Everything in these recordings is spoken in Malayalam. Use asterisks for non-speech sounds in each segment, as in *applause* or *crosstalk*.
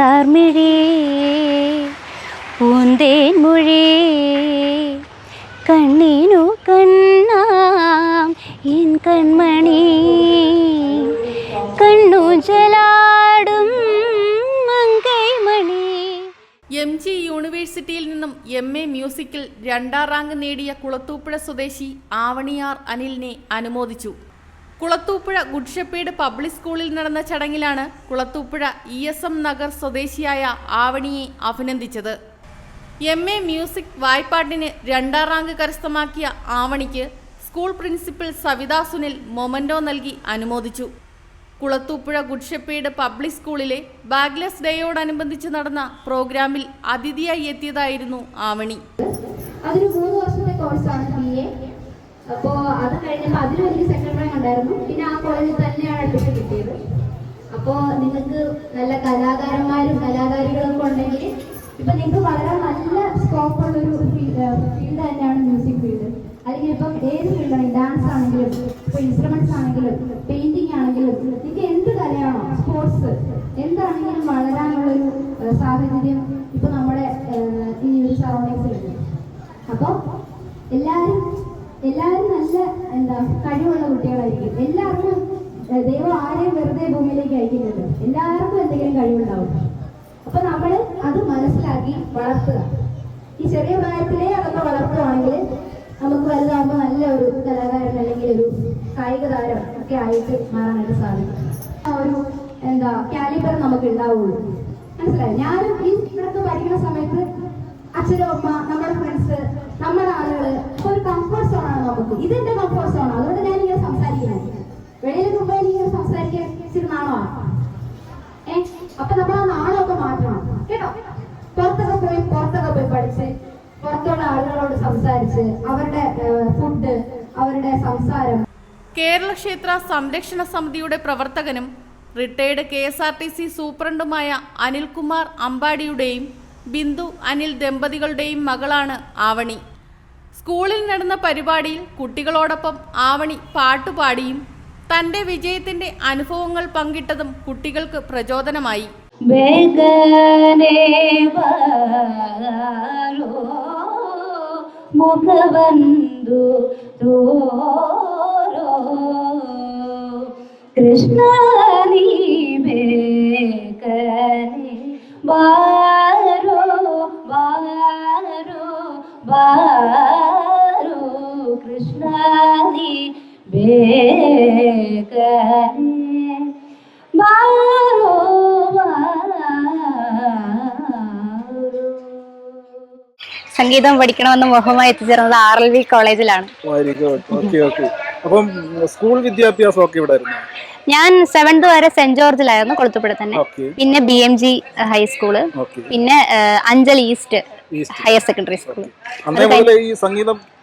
മന്ദാർമിഴി പൂന്തേൻമൊഴി കണ്ണിനു കണ്ണാം എൻ കൺമണി. കണ്ണു ജലാടും മങ്കൈമണി. എം ജി യൂണിവേഴ്സിറ്റിയിൽ നിന്നും എം എ മ്യൂസിക്കിൽ രണ്ടാം റാങ്ക് നേടിയ കുളത്തൂപ്പുഴ സ്വദേശി ആവണിയാർ അനിലിനെ അനുമോദിച്ചു. കുളത്തൂപ്പുഴ ഗുഡ്ഷപ്പേട് പബ്ലിക് സ്കൂളിൽ നടന്ന ചടങ്ങിലാണ് Kulathupuzha E S M Nagar സ്വദേശിയായ ആവണിയെ അഭിനന്ദിച്ചത്. എം എ മ്യൂസിക് വായ്പാട്ടിന് രണ്ടാം റാങ്ക് കരസ്ഥമാക്കിയ ആവണിക്ക് school principal Savitha Sunil memento നൽകി അനുമോദിച്ചു. കുളത്തൂപ്പുഴ ഗുഡ്ഷപ്പേട് പബ്ലിക് സ്കൂളിലെ ബാഗ്ലെസ് ഡേയോടനുബന്ധിച്ച് നടന്ന പ്രോഗ്രാമിൽ അതിഥിയായി എത്തിയതായിരുന്നു ആവണി. അതൊരു മൂന്ന് വർഷത്തെ കോഴ്സാണ് ബി എ. അപ്പോൾ അത് കഴിഞ്ഞപ്പോൾ അതിലും എനിക്ക് സെക്കൻഡ് റാങ്ക് ഉണ്ടായിരുന്നു. പിന്നെ ആ കോളേജിൽ തന്നെയാണ് അഡ്മിഷൻ കിട്ടിയത്. അപ്പോ നിങ്ങൾക്ക് നല്ല കലാകാരന്മാരും കലാകാരികളും ഒക്കെ ഉണ്ടെങ്കിൽ ഇപ്പം നിങ്ങൾക്ക് വളരെ നല്ല സ്കോപ്പ് ഉള്ളൊരു ഫീൽഡ് തന്നെയാണ് മ്യൂസിക് ഫീൽഡ് അല്ലെങ്കിൽ ഇപ്പം ഏത് ഫീൽഡാണ് ഡാൻസ് ആണെങ്കിലും ഇപ്പോൾ ഇൻസ്ട്രുമെന്റ്സ് ആണെങ്കിലും പെയിന്റിംഗ് ആണെങ്കിലും നിങ്ങൾക്ക് എന്ത് കലയാണോ? സ്പോർട്സ് എന്താണെങ്കിലും വളരാനുള്ളൊരു സാഹചര്യം ഇപ്പം നമ്മുടെ ഈ ഒരു സറൗണ്ടിങ്സിലുണ്ട് അപ്പോൾ എല്ലാവരും എല്ലാവരും നല്ല എന്താ കഴിവുള്ള കുട്ടികളായിരിക്കും. എല്ലാവർക്കും ദൈവം ആരെയും വെറുതെ ഭൂമിയിലേക്ക് അയക്കുന്നുണ്ട് എല്ലാവർക്കും എന്തെങ്കിലും കഴിവുണ്ടാവും. അപ്പൊ നമ്മൾ അത് മനസ്സിലാക്കി വളർത്തുക. ഈ ചെറിയ പ്രായത്തിലേ അതൊക്കെ വളർത്തുകയാണെങ്കിൽ നമുക്ക് വലുതാകുമ്പോൾ നല്ല ഒരു കലാകാരൻ അല്ലെങ്കിൽ ഒരു കായിക താരം ഒക്കെ ആയിട്ട് മാറാനായിട്ട് സാധിക്കും. ആ ഒരു എന്താ കാലിബർ നമുക്ക് ഉണ്ടാവുള്ളൂ. മനസ്സിലായി? ഞാനും ഈ ഇവിടുത്തെ പഠിക്കുന്ന സമയത്ത് അച്ഛനും അമ്മ നമ്മുടെ ഫ്രണ്ട്സ് നമ്മുടെ ആളുകൾ ഒരു കംഫർട്ട് സോൺ ആണ് നമുക്ക്. ഇതെന്റെ കംഫർട്ട് സോൺ അതുകൊണ്ട് ഞാൻ ഇങ്ങനെ സംസാരിക്കുന്നത് വെളിയിലൊക്കെ പോയി ഇങ്ങനെ സംസാരിക്കാൻ നാണോ ഏ? അപ്പൊ നമ്മൾ ആ നാണമൊക്കെ മാറ്റണം. കേട്ടോ? പുറത്തൊക്കെ പോയി പുറത്തൊക്കെ പോയി പഠിച്ച് പുറത്തുള്ള ആളുകളോട് സംസാരിച്ച് അവരുടെ ഫുഡ് അവരുടെ സംസാരം. കേരള ക്ഷേത്ര സംരക്ഷണ സമിതിയുടെ പ്രവർത്തകനും retired K S R T C സൂപ്രണ്ടുമായ Anilkumar അമ്പാടിയുടെയും ബിന്ദു അനിൽ ദമ്പതികളുടെയും മകളാണ് ആവണി. സ്കൂളിൽ നടന്ന പരിപാടിയിൽ കുട്ടികളോടൊപ്പം ആവണി പാട്ടുപാടിയും തന്റെ വിജയത്തിന്റെ അനുഭവങ്ങൾ പങ്കിട്ടതും കുട്ടികൾക്ക് പ്രചോദനമായി. മുഖബന്ധു കൃഷ്ണ ബാ സംഗീതം പഠിക്കണമെന്ന് മോഹമായി എത്തിച്ചേർന്നത് ആർ എൽ വി കോളേജിലാണ്. അപ്പം സ്കൂൾ വിദ്യാഭ്യാസം ഒക്കെ ഇവിടെ ഞാൻ സെവൻത് വരെ സെന്റ് ജോർജിലായിരുന്നു കൊളുത്തുപുഴ തന്നെ. പിന്നെ ബി എം ജി ഹൈസ്കൂൾ പിന്നെ ഏഹ്, Anchal east higher secondary school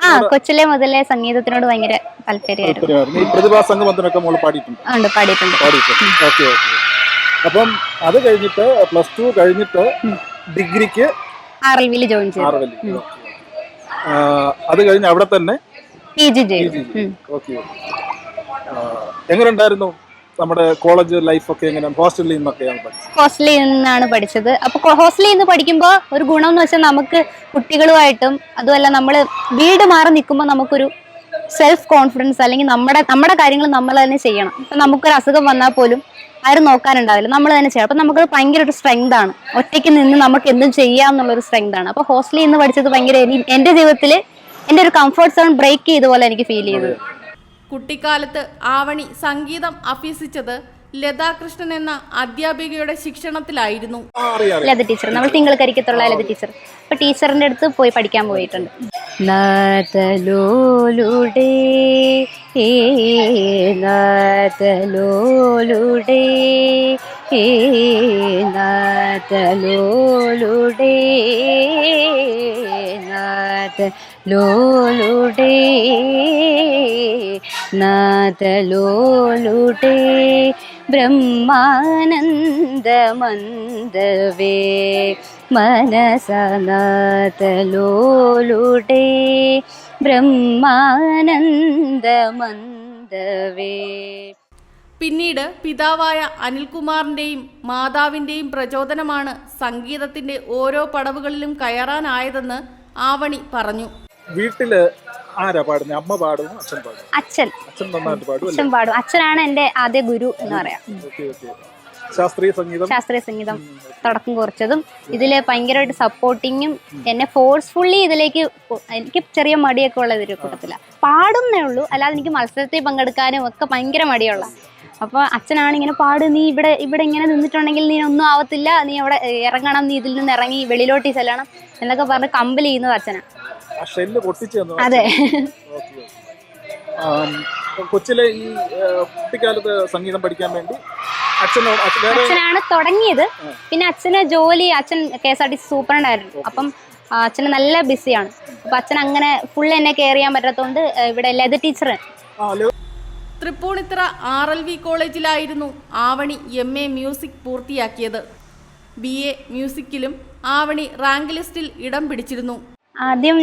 ആ കൊച്ചിലെ മുതലേ സംഗീതത്തിനോട് ഭയങ്കര താല്പര്യമായിരുന്നു. അപ്പം അത് കഴിഞ്ഞിട്ട് പ്ലസ് ടു കഴിഞ്ഞിട്ട് ഡിഗ്രിക്ക് ആർ എൽ വിയിൽ ജോയിൻ ചെയ്തു അത് കഴിഞ്ഞ് അവിടെ തന്നെ പി ജി ചെയ്തു. എങ്ങനെ ഉണ്ടായിരുന്നു നമ്മുടെ കോളേജ് ലൈഫൊക്കെ എങ്ങനെ? ഹോസ്റ്റലിൽ നിന്നൊക്കെയാണ് ഹോസ്റ്റലിൽ നിന്നാണ് പഠിച്ചത്. അപ്പൊ ഹോസ്റ്റലിൽ നിന്ന് പഠിക്കുമ്പോൾ ഒരു ഗുണം എന്ന് വെച്ചാൽ നമുക്ക് കുട്ടികളുമായിട്ടും അതുമല്ല നമ്മൾ വീട് മാറി നിൽക്കുമ്പോൾ നമുക്കൊരു സെൽഫ് കോൺഫിഡൻസ് അല്ലെങ്കിൽ നമ്മുടെ നമ്മുടെ കാര്യങ്ങൾ നമ്മൾ തന്നെ ചെയ്യണം. ഇപ്പൊ നമുക്കൊരു അസുഖം വന്നാൽ പോലും ആരും നോക്കാനുണ്ടാവില്ല. നമ്മൾ തന്നെ ചെയ്യണം. അപ്പൊ നമുക്ക് ഭയങ്കര ഒരു സ്ട്രെങ്ത് ആണ്. ഒറ്റയ്ക്ക് നിന്ന് നമുക്ക് എന്തും ചെയ്യാം എന്നുള്ളൊരു സ്ട്രെങ്ത് ആണ്. അപ്പോൾ ഹോസ്റ്റലിൽ നിന്ന് പഠിച്ചത് ഭയങ്കര എന്റെ എന്റെ ജീവിതത്തിൽ എന്റെ ഒരു കംഫർട്ട് സോൺ ബ്രേക്ക് ചെയ്ത പോലെ എനിക്ക് ഫീൽ ചെയ്തത് കുട്ടിക്കാലത്ത് ആവണി സംഗീതം അഭ്യസിച്ചത് ലതാകൃഷ്ണൻ എന്ന അധ്യാപികയുടെ ശിക്ഷണത്തിലായിരുന്നു. ലത ടീച്ചർ നമ്മൾ തിങ്കൾ കരിക്കത്തുള്ള ലത ടീച്ചർ അപ്പൊ ടീച്ചറിന്റെ അടുത്ത് പോയി പഠിക്കാൻ പോയിട്ടുണ്ട്. നാതലോലുടേ ഏ നാതലോലുടേ ഏ നാതലോലുടേ നാതലോലുടേ നാതലോലുടേ ബ്രഹ്മാനന്ദമന്ദവേ മനസനാഥലോലുടേ ബ്രഹ്മാനന്ദമന്ദവേ പിന്നീട് പിതാവായ അനിൽകുമാറിന്റെയും മാതാവിന്റെയും പ്രചോദനമാണ് സംഗീതത്തിന്റെ ഓരോ പടവുകളിലും കയറാനായതെന്ന് ആവണി പറഞ്ഞു. വീട്ടിൽ ആരാ പാടുന്നത് അമ്മ പാടുന്നു അച്ഛൻ പാടുന്നു? അച്ഛൻ. അച്ഛൻ പാടും അച്ഛൻ പാടും. അച്ഛനാണ് എന്റെ ആദ്യ ഗുരു എന്ന് പറയാം. ശാസ്ത്രീയ സംഗീതം? ശാസ്ത്രീയ സംഗീതം തുടക്കം കുറച്ചതും ഇതിൽ ഭയങ്കരമായിട്ട് സപ്പോർട്ടിങ്ങും എന്നെ ഫോഴ്സ്ഫുള്ളി ഇതിലേക്ക് എനിക്ക് ചെറിയ മടിയൊക്കെ ഉള്ള ഒരു കൂട്ടത്തില. പാടുന്നേ ഉള്ളൂ. അല്ലാതെ എനിക്ക് മത്സരത്തിൽ പങ്കെടുക്കാനും ഒക്കെ ഭയങ്കര മടിയുള്ള അപ്പോൾ അച്ഛനാണ് ഇങ്ങനെ പാട് നീ ഇവിടെ ഇവിടെ ഇങ്ങനെ നിന്നിട്ടുണ്ടെങ്കിൽ നീ ഒന്നും ആവത്തില്ല. നീ അവിടെ ഇറങ്ങണം. നീ ഇതിൽ നിന്ന് ഇറങ്ങി വെളിയിലോട്ട് ചെല്ലണം. എന്നൊക്കെ പറഞ്ഞ് കമ്പൽ ചെയ്യുന്നത് അച്ഛനാണ് അതെ. കൊച്ചിലെ ഈ കുട്ടിക്കാലത്ത് സംഗീതം പഠിക്കാൻ വേണ്ടി അച്ഛൻ അച്ഛനാണ് തുടങ്ങിയത്. പിന്നെ അച്ഛന് ജോലി അച്ഛൻ K S R T C സൂപ്രണ്ടായിരുന്നു. അപ്പം അച്ഛന് നല്ല ബിസിയാണ്. അപ്പൊ അച്ഛൻ അങ്ങനെ ഫുൾ എന്നെ കെയർ ചെയ്യാൻ പറ്റാത്തതുകൊണ്ട് ഇവിടെ Latha teacher Tripunithura R L V കോളേജിലായിരുന്നു Avani M A music പൂർത്തിയാക്കിയത്. ബി എ മ്യൂസിക്കിലും ആവണി റാങ്ക് ലിസ്റ്റിൽ ഇടം പിടിച്ചിരുന്നു. ആദ്യം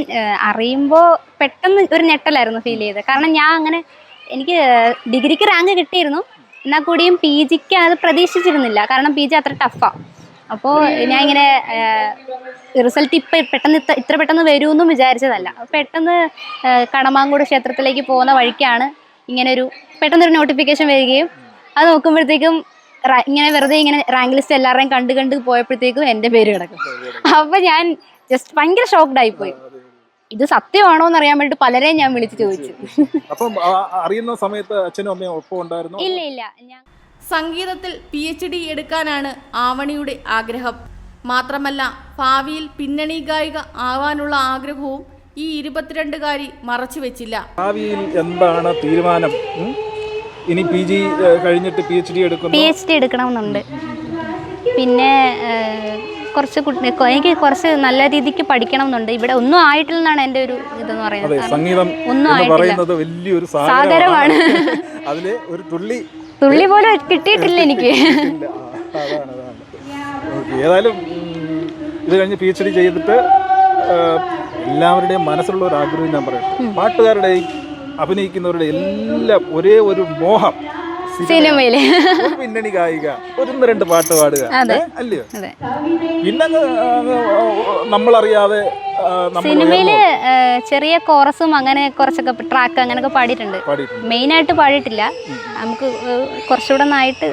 അറിയുമ്പോൾ പെട്ടെന്ന് ഒരു ഞെട്ടലായിരുന്നു ഫീൽ ചെയ്തത്. കാരണം ഞാൻ അങ്ങനെ എനിക്ക് ഡിഗ്രിക്ക് റാങ്ക് കിട്ടിയിരുന്നു. എന്നാൽ കൂടിയും പി ജിക്ക് അത് പ്രതീക്ഷിച്ചിരുന്നില്ല. കാരണം പി ജി അത്ര ടഫാണ് അപ്പോൾ ഞാൻ ഇങ്ങനെ റിസൾട്ട് ഇപ്പം പെട്ടെന്ന് ഇത്ര ഇത്ര പെട്ടെന്ന് വരുമെന്നും വിചാരിച്ചതല്ല. പെട്ടെന്ന് കടമാങ്കോട് ക്ഷേത്രത്തിലേക്ക് പോകുന്ന വഴിക്കാണ് ഇങ്ങനൊരു പെട്ടെന്നൊരു നോട്ടിഫിക്കേഷൻ വരികയും അത് നോക്കുമ്പോഴത്തേക്കും ഇങ്ങനെ വെറുതെ ഇങ്ങനെ റാങ്ക് ലിസ്റ്റ് എല്ലാവരെയും കണ്ട് കണ്ട് പോയപ്പോഴത്തേക്കും എന്റെ പേര് കിടക്കും. അപ്പോൾ ഞാൻ ജസ്റ്റ് ഭയങ്കര ഷോക്ക്ഡ് പോയി ഇത് സത്യമാണോ എന്ന് അറിയാൻ വേണ്ടി പലരെയും ഞാൻ വിളിച്ചു ചോദിച്ചു. അപ്പം അറിയുന്ന സമയത്ത് അച്ഛനും അമ്മയും ഒപ്പം ഉണ്ടായിരുന്നു? ഇല്ല ഇല്ല. ഞാൻ സംഗീതത്തിൽ പി എച്ച് ഡി എടുക്കാനാണ് ആവണിയുടെ ആഗ്രഹം. മാത്രമല്ല ഭാവിയിൽ പിന്നണി ഗായിക ആവാനുള്ള ആഗ്രഹവും ഈ ഇരുപത്തിരണ്ടുകാരി മറച്ചു വെച്ചില്ല. ഭാവിയിൽ എന്താണ് തീരുമാനം? ഇനി പി ജി കഴിഞ്ഞിട്ട് P H D P H D എടുക്കണമെന്നുണ്ട്. പിന്നെ കുറച്ച് എനിക്ക് കുറച്ച് നല്ല രീതിക്ക് പഠിക്കണം എന്നുണ്ട് ഇവിടെ ഒന്നും ആയിട്ടില്ലെന്നാണ് എന്റെ ഒരു ഇതെന്ന് പറയുന്നത്. സംഗീതം ഒന്നും ആയിട്ടില്ല. പറയുന്നത് വലിയൊരു സാഗരമാണ്. *laughs* അതിൽ ഒരു തുള്ളി തുള്ളി പോലെ കിട്ടിയിട്ടില്ല എനിക്ക്. ഏതായാലും ഇത് കഴിഞ്ഞ് പി എച്ച് ഡി ചെയ്തിട്ട് എല്ലാവരുടെയും മനസ്സിലുള്ള ഒരു ആഗ്രഹം ഞാൻ പറയട്ടെ. പാട്ടുകാരുടെയും അഭിനയിക്കുന്നവരുടെ എല്ലാം ഒരേ ഒരു മോഹം. സിനിമയിൽ ഒരു പിന്നണി ഗായിക ഒന്ന് രണ്ട് പാട്ട് പാടുക. അല്ലയോ? പിന്നെ നമ്മളറിയാതെ സിനിമയിൽ ചെറിയ കോറസും അങ്ങനെ കുറച്ചൊക്കെ ട്രാക്ക് അങ്ങനെയൊക്കെ പാടിയിട്ടുണ്ട്. മെയിൻ ആയിട്ട് പാടിയിട്ടില്ല. നമുക്ക് കുറച്ചുകൂടെ നന്നായിട്ട്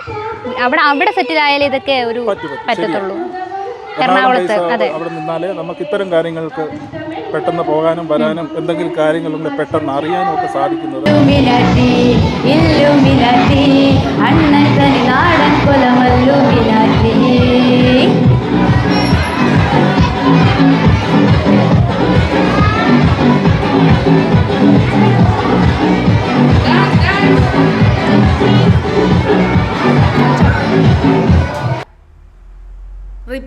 അവിടെ അവിടെ സെറ്റിൽ ആയാലേ ഇതൊക്കെ ഒരു പറ്റും, പറ്റും. പറ്റത്തുള്ളൂ. എറണാകുളത്ത് അതെ. അവിടെ നിന്നാലേ നമുക്ക് ഇത്തരം കാര്യങ്ങൾക്ക് പെട്ടെന്ന് പോകാനും വരാനും എന്തെങ്കിലും കാര്യങ്ങളുണ്ട് പെട്ടെന്ന് അറിയാനും ഒക്കെ സാധിക്കുന്നത്. അണ്ണൻ തനി നാടൻ കുലമല്ലുമിനാറ്റി